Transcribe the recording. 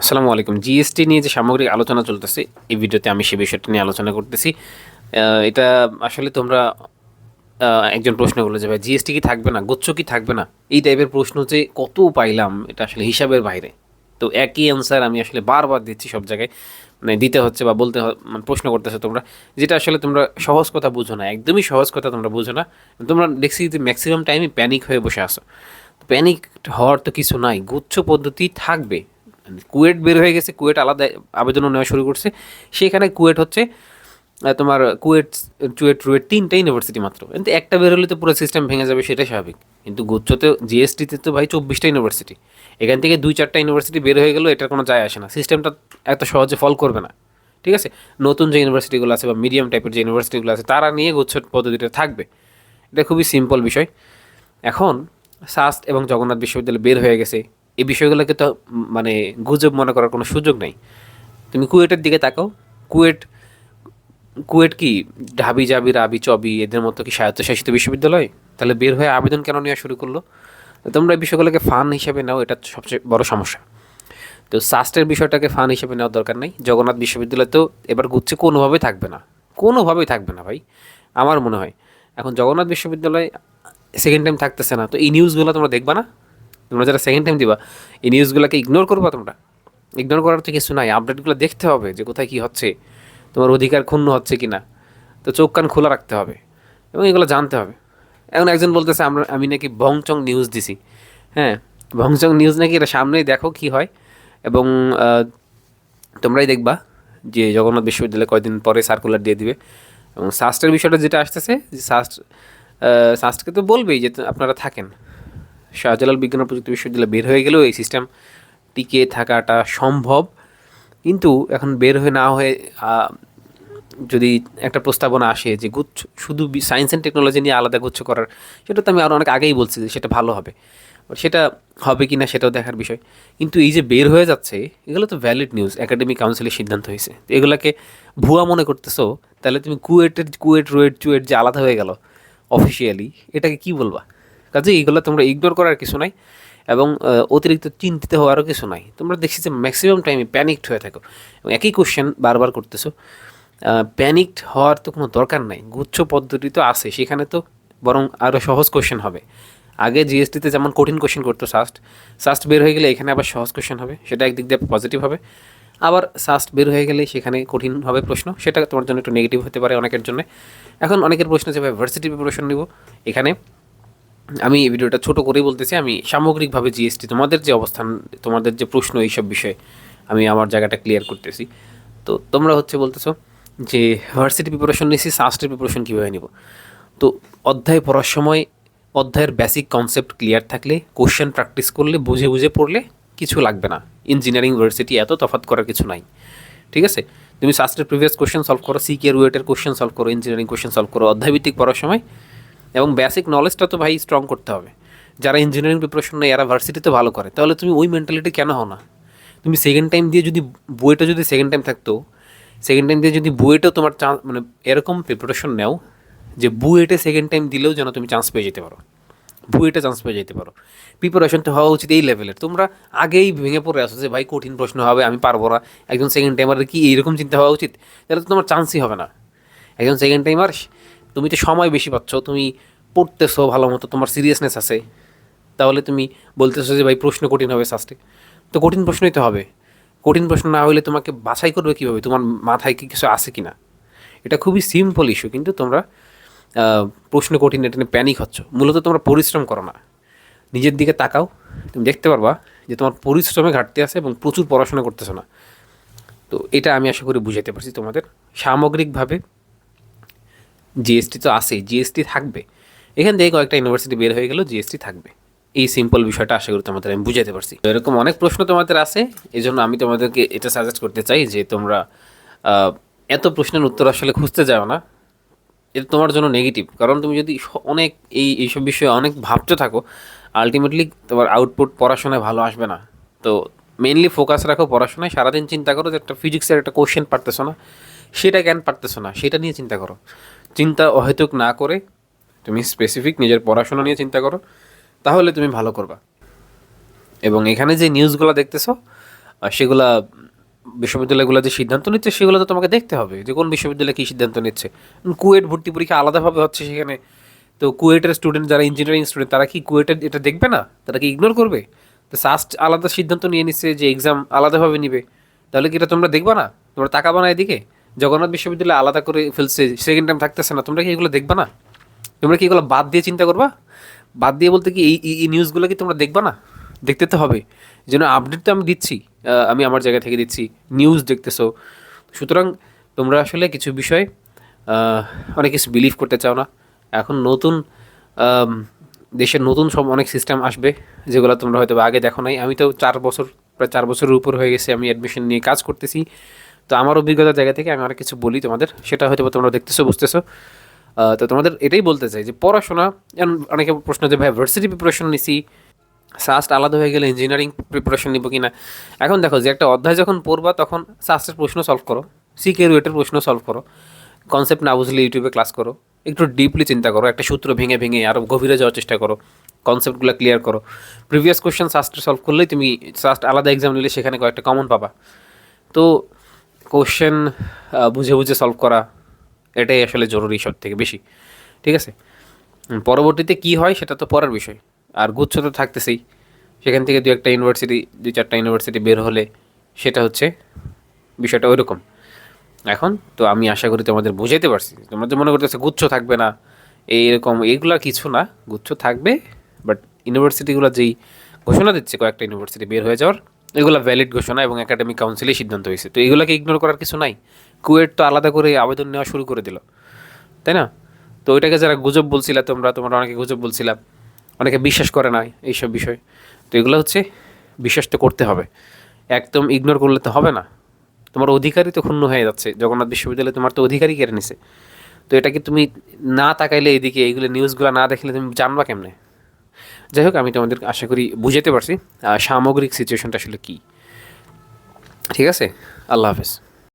আসসালামু আলাইকুম। জিএসটি নিয়ে যে সামগ্রিক আলোচনা চলতেছে, এই ভিডিওতে আমি সে বিষয়টা নিয়ে আলোচনা করতেছি। এটা আসলে তোমরা একজন প্রশ্ন করল যে, ভাই জিএসটি কি থাকবে না? গুচ্ছ কি থাকবে না? এই টাইপের প্রশ্ন যে কত পাইলাম, এটা আসলে হিসাবের বাইরে। তো একই অ্যান্সার আমি আসলে বারবার দিচ্ছি সব জায়গায়। মানে দিতে হচ্ছে বা বলতে মানে প্রশ্ন করতেছো তোমরা। যেটা আসলে তোমরা সহজ কথা বুঝো না, একদমই সহজ কথা তোমরা বুঝো না। তোমরা দেখছি যে ম্যাক্সিমাম টাইমে প্যানিক হয়ে বসে আসো প্যানিক হওয়ার তো কিছু নাই, গুচ্ছ পদ্ধতি থাকবে। কুয়েট বের হয়ে গেছে, কুয়েট আলাদা আবেদনও নেওয়া শুরু করছে। সেখানে কুয়েট হচ্ছে তোমার কুয়েট চুয়েট রুয়েট তিনটা ইউনিভার্সিটি মাত্র। কিন্তু একটা বের হলে তো পুরো সিস্টেম ভেঙে যাবে, সেটাই স্বাভাবিক। কিন্তু গুচ্ছতে জিএসটিতে তো ভাই চব্বিশটা ইউনিভার্সিটি এখান থেকে দুই, চারটা ইউনিভার্সিটি বের হয়ে গেলেও এটার কোনো যায় আসে না। সিস্টেমটা এত সহজে ফল করবে না। ঠিক আছে? নতুন যে ইউনিভার্সিটিগুলো আছে বা মিডিয়াম টাইপের যে ইউনিভার্সিটিগুলো আছে, তারা নিয়ে গুচ্ছ পদ্ধতিটা থাকবে। এটা খুবই সিম্পল বিষয়। এখন সাস্ট এবং জগন্নাথ বিশ্ববিদ্যালয় বের হয়ে গেছে। এই বিষয়গুলোকে তো মানে গুজব মনে করার কোনো সুযোগ নেই। তুমি কুয়েটের দিকে তাকাও। কুয়েট কুয়েট কি ঢাবি জাবি, রাবি চবি, এদের মতো কি স্বায়ত্তশাসিত বিশ্ববিদ্যালয়? তাহলে বের হয়ে আবেদন কেন নেওয়া শুরু করল? তোমরা এই বিষয়গুলোকে ফান হিসেবে নাও, এটা সবচেয়ে বড় সমস্যা। তো সাস্টের বিষয়টাকে ফান হিসেবে নেওয়ার দরকার নেই। জগন্নাথ বিশ্ববিদ্যালয় তো এবার গুচ্ছে কোনোভাবেই থাকবে না। কোনোভাবেই থাকবে না ভাই, আমার মনে হয়। এখন জগন্নাথ বিশ্ববিদ্যালয় সেকেন্ড টাইম থাকতেছে না। তো এই নিউজগুলো তোমরা দেখবা না? তোমরা যারা সেকেন্ড টাইম দিবা, এই নিউজগুলোকে ইগনোর করবা তোমরা। ইগনোর করার তো কিছু নাই আপডেটগুলো দেখতে হবে যে কোথায় কী হচ্ছে, তোমার অধিকার ক্ষুণ্ণ হচ্ছে কি না তো চোখ কান খোলা রাখতে হবে এবং এগুলো জানতে হবে। এখন একজন বলতেছে, আমরা, আমি নাকি ভংচং নিউজ দিছি। হ্যাঁ ভংচং নিউজ নাকি এটা সামনেই দেখো কি হয়। এবং তোমরাই দেখবা যে জগন্নাথ বিশ্ববিদ্যালয় কয়দিন পরে সার্কুলার দিয়ে দিবে। এবং সাস্টের বিষয়টা যেটা আসতেছে, যে সাস্ট সাস্টকে তো বলবেই যে আপনারা থাকেন। শাহজালাল বিজ্ঞান প্রযুক্তি বিশ্ববিদ্যালয় বের হয়ে গেলেও এই সিস্টেম টিকে থাকাটা সম্ভব। কিন্তু এখন বের হয়ে না হয়ে যদি একটা প্রস্তাবনা আসে যে গুচ্ছ, শুধু সায়েন্স অ্যান্ড টেকনোলজি নিয়ে আলাদা গুচ্ছ করার, সেটা তো আমি আরও অনেক আগেই বলছি যে সেটা ভালো হবে। সেটা হবে কি না সেটাও দেখার বিষয়। কিন্তু এই যে বের হয়ে যাচ্ছে, এগুলো তো ভ্যালিড নিউজ একাডেমিক কাউন্সিলের সিদ্ধান্ত হয়েছে। এগুলোকে ভুয়া মনে করতেছো, তাহলে তুমি কুয়েটের কুয়েট রুয়েট চুয়েট যে আলাদা হয়ে গেল অফিসিয়ালি এটাকে কি বলবা? কাজে এইগুলো তোমরা ইগনোর করার কিছু নাই এবং অতিরিক্ত চিন্তিত হওয়ারও কিছু নাই। তোমরা দেখছি যে ম্যাক্সিমাম টাইমে প্যানিকড হয়ে থাকো এবং একই কোশ্চেন বারবার করতেছো। প্যানিকড হওয়ার তো কোনো দরকার নাই। গুচ্ছ পদ্ধতি তো আছে, সেখানে তো বরং আরও সহজ কোশ্চেন হবে। আগে জিএসটিতে যেমন কঠিন কোশ্চেন করতো সাস্ট সাস্ট বের হয়ে গেলে এখানে আবার সহজ কোশ্চেন হবে, সেটা একদিক দিয়ে পজিটিভ হবে। আবার সাস্ট বের হয়ে গেলে সেখানে কঠিন হবে প্রশ্ন, সেটা তোমার জন্য একটু নেগেটিভ হতে পারে অনেকের জন্য। এখন অনেকের প্রশ্ন যে ভার্সিটি প্রিপারেশন নিব? এখানে আমি এই ভিডিওটা ছোট করেই বলতেছি, আমি সামগ্রিকভাবে জিএসটি তোমাদের যে অবস্থান, তোমাদের যে প্রশ্ন এইসব বিষয়ে আমি আমার জায়গাটা ক্লিয়ার করতেছি। তো তোমরা হচ্ছে বলতেছো যে ভার্সিটি প্রিপারেশন নিয়েছি সাস্টের প্রিপারেশন কীভাবে নিব? তো অধ্যায় পড়ার সময় অধ্যায়ের বেসিক কনসেপ্ট ক্লিয়ার থাকলে কোশ্চেন প্র্যাকটিস করলে, বুঝে বুঝে পড়লে কিছু লাগবে না। ইঞ্জিনিয়ারিং ভার্সিটি এত তফাৎ করার কিছু নাই। ঠিক আছে? তুমি শাস্ত্রের প্রিভিয়াস কোশ্চেন সলভ করো সিকে ওয়েটের কোশ্চেন সলভ করো ইঞ্জিনিয়ারিং কোশ্চেন সলভ করো, অধ্যায়ভিত্তিক পড়ার সময় এবং বেসিক নলেজটা তো ভাই স্ট্রং করতে হবে। যারা ইঞ্জিনিয়ারিং প্রিপারেশন নেয়, এরা ভার্সিটিতে ভালো করে। তাহলে তুমি ওই মেন্টালিটি কেন হও না? তুমি সেকেন্ড টাইম দিয়ে যদি বইটা যদি সেকেন্ড টাইম থাকতো সেকেন্ড টাইম দিয়ে যদি বুয়েটেও তোমার চান্স মানে এরকম প্রিপারেশন নেও, যে বুয়েটে সেকেন্ড টাইম দিলেও যেন তুমি চান্স পেয়ে যেতে পারো। বুয়েটে চান্স পেয়ে যেতে পারো। প্রিপারেশন তো হওয়া উচিত এই লেভেলের তোমরা আগেই ভেঙে পড়ে আসো যে, ভাই, কঠিন প্রশ্ন হবে, আমি পারব না। একজন সেকেন্ড টাইমারের কি এইরকম চিন্তা হওয়া উচিত? তাহলে তো তোমার চান্সই হবে না। একজন সেকেন্ড টাইমার তুমি তো সময় বেশি পাচ্ছ, তুমি পড়তেছো ভালো মতো, তোমার সিরিয়াসনেস আছে। তাহলে তুমি বলতেছো যে, ভাই, প্রশ্ন কঠিন হবে সাস্টে তো কঠিন প্রশ্নই তো হবে। কঠিন প্রশ্ন না হলে তোমাকে বাছাই করবে কীভাবে? তোমার মাথায় কি কিছু আছে কি না এটা খুবই সিম্পল ইস্যু কিন্তু তোমরা প্রশ্ন কঠিন, এটা নিয়ে প্যানিক হচ্ছ। মূলত তোমরা পরিশ্রম করো না। নিজের দিকে তাকাও। তুমি দেখতে পারবা যে, তোমার পরিশ্রমে ঘাটতি আছে এবং প্রচুর পড়াশোনা করতেছো না। তো এটা আমি আশা করি বুঝাতে পারছি তোমাদের। সামগ্রিকভাবে জিএসটি তো আছেই জিএসটি থাকবে। এখান থেকে কয়েকটা ইউনিভার্সিটি বের হয়ে গেল জিএসটি থাকবে। এই সিম্পল বিষয়টা আশা করি তোমাদের আমি বুঝাতে পারছি। তো এরকম অনেক প্রশ্ন তোমাদের আছে এই জন্য আমি তোমাদেরকে এটা সাজেস্ট করতে চাই যে তোমরা এত প্রশ্নের উত্তর আসলে খুঁজতে যাও না। এটা তোমার জন্য নেগেটিভ কারণ তুমি যদি অনেক এই, এইসব বিষয়ে অনেক ভাবতে থাকো আলটিমেটলি তোমার আউটপুট পড়াশোনায় ভালো আসবে না। তো মেনলি ফোকাস রাখো পড়াশোনায়। সারাদিন চিন্তা করো যে একটা ফিজিক্সের একটা কোশ্চেন পারতেছো না, সেটা জ্ঞান পারতেছো না, সেটা নিয়ে চিন্তা করো। চিন্তা অহেতুক না করে তুমি স্পেসিফিক নিজের পড়াশোনা নিয়ে চিন্তা করো, তাহলে তুমি ভালো করবা। এবং এখানে যে নিউজগুলো দেখতেছো সেগুলা বিশ্ববিদ্যালয়গুলো যে সিদ্ধান্ত নিচ্ছে, সেগুলো তো তোমাকে দেখতে হবে যে কোন বিশ্ববিদ্যালয় কী সিদ্ধান্ত নিচ্ছে। কুয়েট ভর্তি পরীক্ষা আলাদাভাবে হচ্ছে সেখানে। তো কুয়েটের স্টুডেন্ট যারা ইঞ্জিনিয়ারিং স্টুডেন্ট তারা কি কুয়েটের এটা দেখবে না? তারা কি ইগনোর করবে? তো সাস্ট আলাদা সিদ্ধান্ত নিয়ে নিচ্ছে যে এক্সাম আলাদাভাবে নিবে। তাহলে কি এটা তোমরা দেখবা না? তোমরা তাকাবা না এদিকে? জগন্নাথ বিশ্ববিদ্যালয় আলাদা করে ফেলছে সেকেন্ড টাইম থাকতেছে না। তোমরা কি এগুলো দেখবা না? তোমরা কি এগুলো বাদ দিয়ে চিন্তা করবা? বাদ দিয়ে বলতে কি এই, এই- নিউজগুলো কি তোমরা দেখবা না? দেখতে তো হবে। যেন আপডেট তো আমি দিচ্ছি আমি আমার জায়গা থেকে দিচ্ছি নিউজ দেখতেছো। সুতরাং তোমরা আসলে কিছু বিষয় অনেক কিছু বিলিভ করতে চাও না। এখন নতুন দেশের নতুন সব অনেক সিস্টেম আসবে, যেগুলো তোমরা হয়তো আগে দেখো নাই। আমি তো চার বছর, প্রায় চার বছরের উপর হয়ে গেছে, আমি অ্যাডমিশন নিয়ে কাজ করতেছি। তো আমার অভিজ্ঞতার জায়গা থেকে আমি অনেক কিছু বলি তোমাদের, সেটা হয়তো তোমরা দেখতেছো, বুঝতেছো। তো তোমাদের এটাই বলতে চাই যে পড়াশোনা অনেকে প্রশ্ন যে, ভাই ভার্সিটি প্রিপারেশন নিছি সাস্ট আলাদা হয়ে গেলে ইঞ্জিনিয়ারিং প্রিপারেশন নিব কি না এখন দেখো, যে একটা অধ্যায় যখন পড়বা, তখন সাস্টের প্রশ্ন সলভ করো সিকে রুয়েটের প্রশ্ন সলভ করো কনসেপ্ট না বুঝলে ইউটিউবে ক্লাস করো, একটু ডিপলি চিন্তা করো, একটা সূত্র ভেঙে ভেঙে আরও গভীরে যাওয়ার চেষ্টা করো কনসেপ্টগুলো ক্লিয়ার করো। প্রিভিয়াস কোশ্চেন সাস্টের সলভ করলেই তুমি সাস্ট আলাদা এক্সাম নিলে সেখানে কয়েকটা কমন পাবা। তো কোশ্চেন বুঝে বুঝে সলভ করা, এটাই আসলে জরুরি সব থেকে বেশি। ঠিক আছে? পরবর্তীতে কি হয় সেটা তো পরের বিষয়। আর গুচ্ছ তো থাকতেছেই। সেখান থেকে দু একটা ইউনিভার্সিটি দুই চারটা ইউনিভার্সিটি বের হলে সেটা হচ্ছে বিষয়টা ওইরকম। এখন তো আমি আশা করি তোমাদের বুঝাইতে পারছি। তোমরা যে মনে করতেছে গুচ্ছ থাকবে না। এইরকম এইগুলা কিছু না, গুচ্ছ থাকবে বাট ইউনিভার্সিটিগুলো যেই ঘোষণা দিচ্ছে কয়েকটা ইউনিভার্সিটি বের হয়ে যাওয়ার এগুলো ভ্যালিড ঘোষণা এবং একাডেমিক কাউন্সিলেই সিদ্ধান্ত হয়েছে। তো এগুলোকে ইগনোর করার কিছু নাই। কুয়েট তো আলাদা করে আবেদন নেওয়া শুরু করে দিল। তাই না? তো ওইটাকে যারা গুজব বলছিলা, তোমরা তোমরা অনেকে গুজব বলছিলাম অনেকে বিশ্বাস করে না এইসব বিষয়। তো এগুলো হচ্ছে বিশ্বাস তো করতে হবে। একদম ইগনোর করলে তো হবে না। তোমার অধিকারই তো ক্ষুণ্ণ হয়ে যাচ্ছে। জগন্নাথ বিশ্ববিদ্যালয়ে তোমার তো অধিকারই কেড়ে নিছে। তো এটাকে তুমি না তাকাইলে এদিকে এইগুলো নিউজগুলো না দেখলে তুমি জানবা কেমনে? যাই হোক, আমি তোমাদের আশা করি বুঝাতে পারছি সামগ্রিক সিচুয়েশনটা আসলে কী। ঠিক আছে? আল্লাহ হাফেজ।